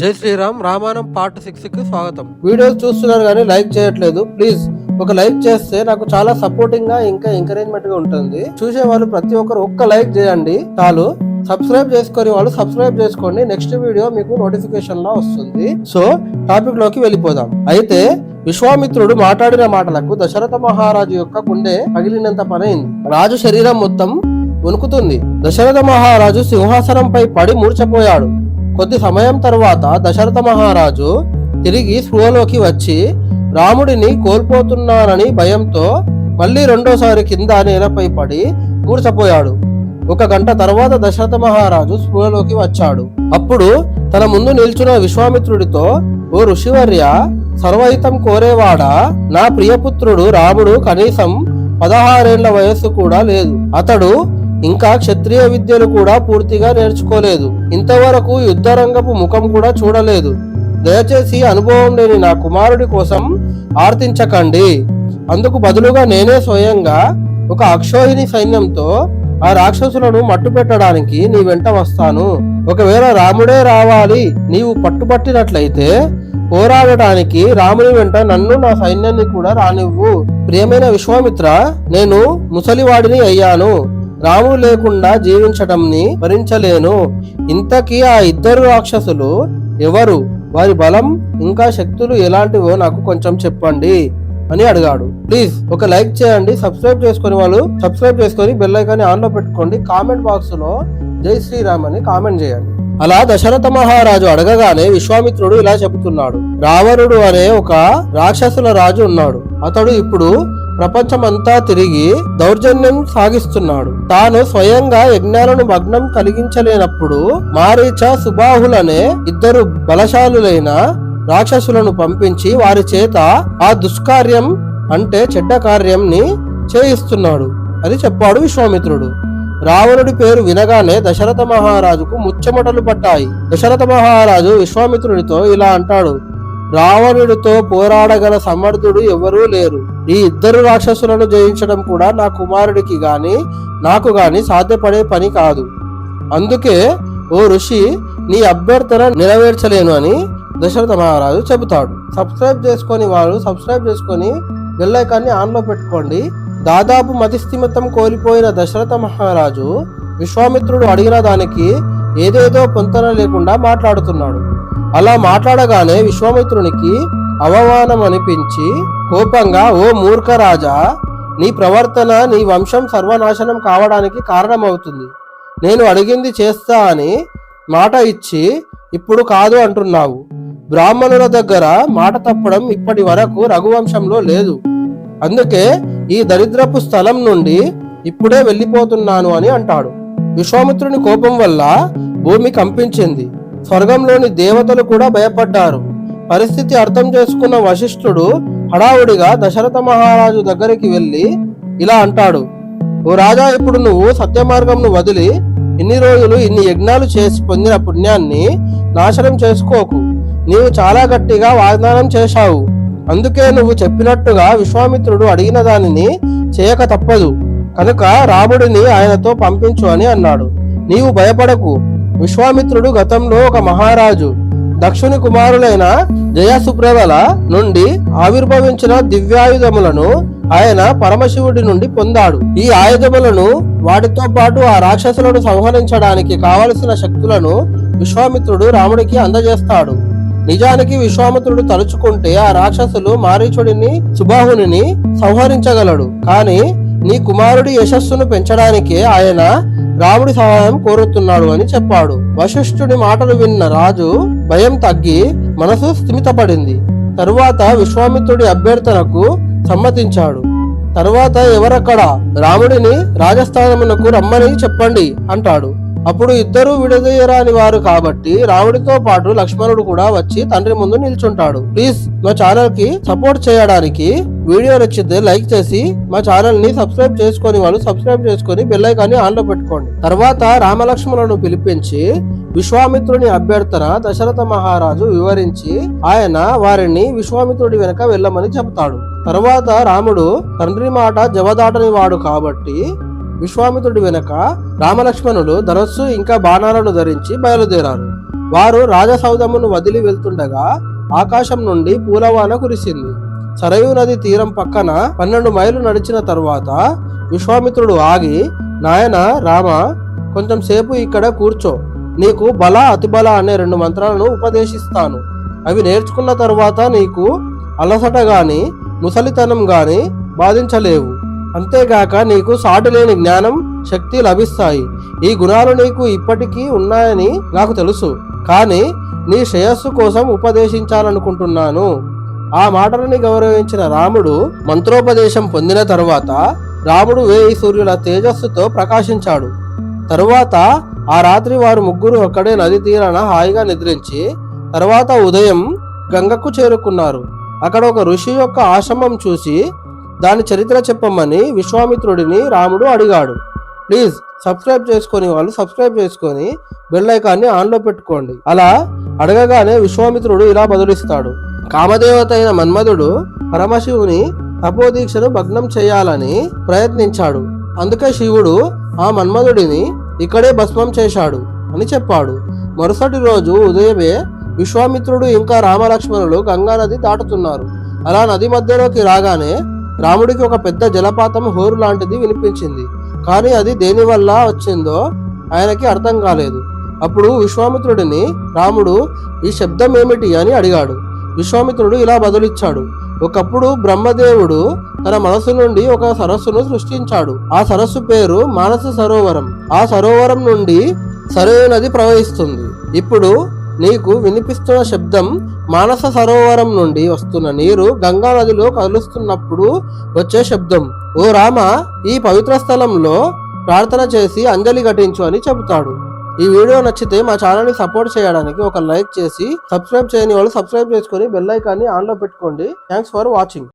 జై శ్రీరామ్ రామాయణం పార్ట్ సిక్స్కి స్వాగతం. వీడియోస్ చూస్తున్నారు కానీ లైక్ చేయట్లేదు. ప్లీజ్ ఒక లైక్ చేస్తే నాకు చాలా సపోర్టింగ్గా ఇంకా ఎంకరేజ్మెంట్గా ఉంటుంది. చూసే వాళ్ళు ప్రతి ఒక్కరు ఒక్క లైక్ చేయండి. చాలు. సబ్స్క్రైబ్ చేసుకుని వాళ్ళు సబ్స్క్రైబ్ చేసుకోండి. నెక్స్ట్ వీడియో మీకు నోటిఫికేషన్లో వస్తుంది. సో టాపిక్లోకి వెళ్ళిపోదాం. అయితే విశ్వామిత్రుడు మాట్లాడిన మాటలకు దశరథ మహారాజు యొక్క గుండె పగిలినంత పనైంది రాజు శరీరం మొత్తం వణుకుతుంది. దశరథ మహారాజు సింహాసనంపై పడి మూర్చపోయాడు కొద్ది సమయం తర్వాత దశరథ మహారాజు తిరిగి స్పృహలోకి వచ్చి రాముడిని కోల్పోతున్నానని భయంతో మళ్ళీ రెండోసారి కింద నేలపై పడి మూర్చపోయాడు ఒక గంట తర్వాత దశరథ మహారాజు స్పృహలోకి వచ్చాడు. అప్పుడు తన ముందు నిల్చున్న విశ్వామిత్రుడితో ఓ ఋషివర్య సర్వహితం కోరేవాడా? నా ప్రియపుత్రుడు రాముడు కనీసం పదహారేళ్ళ వయస్సు కూడా లేదు. అతడు ఇంకా క్షత్రియ విద్యలు కూడా పూర్తిగా నేర్చుకోలేదు. ఇంతవరకు యుద్ధరంగపు ముఖం కూడా చూడలేదు. దయచేసి అనుభవం లేని నా కుమారుడి కోసం ఆర్తించకండి. అందుకు బదులుగా నేనే స్వయంగా ఒక అక్షోహిణి సైన్యంతో ఆ రాక్షసులను మట్టు పెట్టడానికి నీ వెంట వస్తాను. ఒకవేళ రాముడే రావాలి నీవు పట్టుబట్టినట్లయితే పోరాడటానికి రాముని వెంట నన్ను నా సైన్యాన్ని కూడా రానివ్వు. ప్రియమైన విశ్వామిత్ర నేను ముసలివాడిని అయ్యాను. రాము లేకుండా జీవించటంని భరించలేను. ఇంతకీ ఆ ఇద్దరు రాక్షసులు ఎవరు? వారి బలం ఇంకా శక్తులు ఎలాంటివో నాకు కొంచెం చెప్పండి అని అడిగాడు. ప్లీజ్ ఒక లైక్ చేయండి సబ్స్క్రైబ్ చేసుకుని వాళ్ళు సబ్స్క్రైబ్ చేసుకొని బెల్ ఐకాన్ని ఆన్లో పెట్టుకోండి. కామెంట్ బాక్స్లో జై శ్రీరామ్ అని కామెంట్ చేయండి. అలా దశరథ మహారాజు అడగగానే విశ్వామిత్రుడు ఇలా చెబుతున్నాడు. రావణుడు అనే ఒక రాక్షసుల రాజు ఉన్నాడు. అతడు ఇప్పుడు ప్రపంచమంతా తిరిగి దౌర్జన్యం సాగిస్తున్నాడు. తాను స్వయంగా యజ్ఞాలను భగ్నం కలిగించలేనప్పుడు మారీచ సుబాహులనే ఇద్దరు బలశాలులైన రాక్షసులను పంపించి వారి చేత ఆ దుష్కార్యం అంటే చెడ్డ కార్యంని చేయిస్తున్నాడు అని చెప్పాడు విశ్వామిత్రుడు. రావణుడి పేరు వినగానే దశరథ మహారాజుకు ముచ్చమటలు పట్టాయి. దశరథ మహారాజు విశ్వామిత్రుడితో ఇలా అంటాడు రావణుడితో పోరాడగల సమర్థుడు ఎవరూ లేరు. ఈ ఇద్దరు రాక్షసులను జయించడం కూడా నా కుమారుడికి గాని నాకు గాని సాధ్యపడే పని కాదు. అందుకే ఓ ఋషి నీ అభ్యర్థన నెరవేర్చలేను అని దశరథ మహారాజు చెబుతాడు. సబ్స్క్రైబ్ చేసుకొని వారు సబ్స్క్రైబ్ చేసుకొని బెల్లైకాన్ని ఆన్లో పెట్టుకోండి. దాదాపు మతిస్థిమితం కోల్పోయిన దశరథ మహారాజు విశ్వామిత్రుడు అడిగిన దానికి ఏదేదో పొంతన లేకుండా మాట్లాడుతున్నాడు. అలా మాట్లాడగానే విశ్వామిత్రునికి అవమానం అనిపించి కోపంగా ఓ మూర్ఖ రాజా నీ ప్రవర్తన నీ వంశం సర్వనాశనం కావడానికి కారణమవుతుంది. నేను అడిగింది చేస్తా అని మాట ఇచ్చి ఇప్పుడు కాదు అంటున్నావు. బ్రాహ్మణుల దగ్గర మాట తప్పడం ఇప్పటి వరకు రఘువంశంలో లేదు. అందుకే ఈ దరిద్రపు స్థలం నుండి ఇప్పుడే వెళ్ళిపోతున్నాను అని అంటాడు. విశ్వామిత్రుని కోపం వల్ల భూమి కంపించింది. స్వర్గంలోని దేవతలు కూడా భయపడ్డారు. పరిస్థితి అర్థం చేసుకున్న వశిష్ఠుడు హడావుడిగా దశరథ మహారాజు దగ్గరికి వెళ్ళి ఇలా అంటాడు ఓ రాజా ఇప్పుడు నువ్వు సత్యమార్గంను వదిలి ఇన్ని రోజులు ఇన్ని యజ్ఞాలు చేసి పొందిన పుణ్యాన్ని నాశనం చేసుకోకు. నీవు చాలా గట్టిగా వాగ్దానం చేశావు. అందుకే నువ్వు చెప్పినట్టుగా విశ్వామిత్రుడు అడిగిన దానిని చేయక తప్పదు. కనుక రాముడిని ఆయనతో పంపించు అని అన్నాడు. నీవు భయపడకు. విశ్వామిత్రుడు గతంలో ఒక మహారాజు దక్షుని కుమారులైన జయసుప్రదల నుండి ఆవిర్భవించిన దివ్యాయుధములను ఆయన పరమశివుడి నుండి పొందాడు. ఈ ఆయుధములను వాటితో పాటు ఆ రాక్షసులను సంహరించడానికి కావలసిన శక్తులను విశ్వామిత్రుడు రాముడికి అందజేస్తాడు. నిజానికి విశ్వామిత్రుడు తలుచుకుంటే ఆ రాక్షసులు మారీచుడిని సుబాహుని సంహరించగలడు. కానీ నీ కుమారుడి యశస్సును పెంచడానికే ఆయన రాముడి సహాయం కోరుతున్నాడు అని చెప్పాడు. వశిష్ఠుడి మాటలు విన్న రాజు భయం తగ్గి మనసు స్థిమితపడింది. తరువాత విశ్వామిత్రుడి అభ్యర్థనకు సమ్మతించాడు. తరువాత ఎవరక్కడ? రాముడిని రాజస్థానమునకు రమ్మని చెప్పండి అంటాడు. అప్పుడు ఇద్దరు విడదీయరాని వారు కాబట్టి రాముడితో పాటు లక్ష్మణుడు కూడా వచ్చి తండ్రి ముందు నిల్చుంటాడు. ప్లీజ్ మా ఛానల్కి సపోర్ట్ చేయడానికి వీడియో నచ్చితే లైక్ చేసి మా ఛానల్ని సబ్స్క్రైబ్ చేసుకొని వాళ్ళు సబ్స్క్రైబ్ చేసుకొని బెల్ ఐకాన్ని ఆన్లో పెట్టుకోండి. తర్వాత రామలక్ష్మణులను పిలిపించి విశ్వామిత్రుని అభ్యర్థన దశరథ మహారాజు వివరించి ఆయన వారిని విశ్వామిత్రుడి వెనక వెళ్ళమని చెబుతాడు. తర్వాత రాముడు తండ్రి మాట జవదాటని వాడు కాబట్టి విశ్వామిత్రుడి వెనుక రామలక్ష్మణులు ధనస్సు ఇంకా బాణాలను ధరించి బయలుదేరారు. వారు రాజసౌధమును వదిలి వెళ్తుండగా ఆకాశం నుండి పూలవాన కురిసింది. సరయూ నది తీరం పక్కన పన్నెండు మైలు నడిచిన తరువాత విశ్వామిత్రుడు ఆగి నాయన రామ కొంచెం సేపు ఇక్కడ కూర్చో. నీకు బల అతిబల అనే రెండు మంత్రాలను ఉపదేశిస్తాను. అవి నేర్చుకున్న తరువాత నీకు అలసట గాని ముసలితనం గాని బాధించలేవు. అంతేగాక నీకు సాటి లేని జ్ఞానం శక్తి లభిస్తాయి. ఈ గుణాలు నీకు ఇప్పటికీ ఉన్నాయని నాకు తెలుసు. కానీ నీ శ్రేయస్సు కోసం ఉపదేశించాలనుకుంటున్నాను. ఆ మాటలని గౌరవించిన రాముడు మంత్రోపదేశం పొందిన తరువాత రాముడు వేయి సూర్యుల తేజస్సుతో ప్రకాశించాడు. తరువాత ఆ రాత్రి వారు ముగ్గురు ఒక్కడే నది తీరాన హాయిగా నిద్రించి తర్వాత ఉదయం గంగకు చేరుకున్నారు. అక్కడ ఒక ఋషి యొక్క ఆశ్రమం చూసి దాని చరిత్ర చెప్పమని విశ్వామిత్రుడిని రాముడు అడిగాడు. ప్లీజ్ సబ్స్క్రైబ్ చేసుకొని వాళ్ళు సబ్స్క్రైబ్ చేసుకొని బెల్ ఐకాన్ని ఆన్లో పెట్టుకోండి. అలా అడగగానే విశ్వామిత్రుడు ఇలా బదులిస్తాడు. కామదేవత అయిన మన్మధుడు పరమశివుని తపోదీక్షను భగ్నం చేయాలని ప్రయత్నించాడు. అందుకే శివుడు ఆ మన్మధుడిని ఇక్కడే భస్మం చేశాడు అని చెప్పాడు. మరుసటి రోజు ఉదయమే విశ్వామిత్రుడు ఇంకా రామలక్ష్మణులు గంగా నది దాటుతున్నారు. అలా నది మధ్యలోకి రాగానే రాముడికి ఒక పెద్ద జలపాతం హోరు లాంటిది వినిపించింది. కానీ అది దేనివల్ల వచ్చిందో ఆయనకి అర్థం కాలేదు. అప్పుడు విశ్వామిత్రుడిని రాముడు ఈ శబ్దం ఏమిటి అని అడిగాడు. విశ్వామిత్రుడు ఇలా బదులిచ్చాడు. ఒకప్పుడు బ్రహ్మదేవుడు తన మనసు నుండి ఒక సరస్సును సృష్టించాడు. ఆ సరస్సు పేరు మానస సరోవరం. ఆ సరోవరం నుండి సరైనది ప్రవహిస్తుంది. ఇప్పుడు నీకు వినిపిస్తున్న శబ్దం మానస సరోవరం నుండి వస్తున్న నీరు గంగా నదిలో కదులుస్తున్నప్పుడు వచ్చే శబ్దం. ఓ రామ ఈ పవిత్ర స్థలంలో ప్రార్థన చేసి అంజలి ఘటించు అని చెబుతాడు. ఈ వీడియో నచ్చితే మా ఛానల్ని సపోర్ట్ చేయడానికి ఒక లైక్ చేసి సబ్స్క్రైబ్ చేయని వాళ్ళు సబ్స్క్రైబ్ చేసుకొని బెల్ ఐకాన్ని ఆన్లో పెట్టుకోండి. Thanks for watching.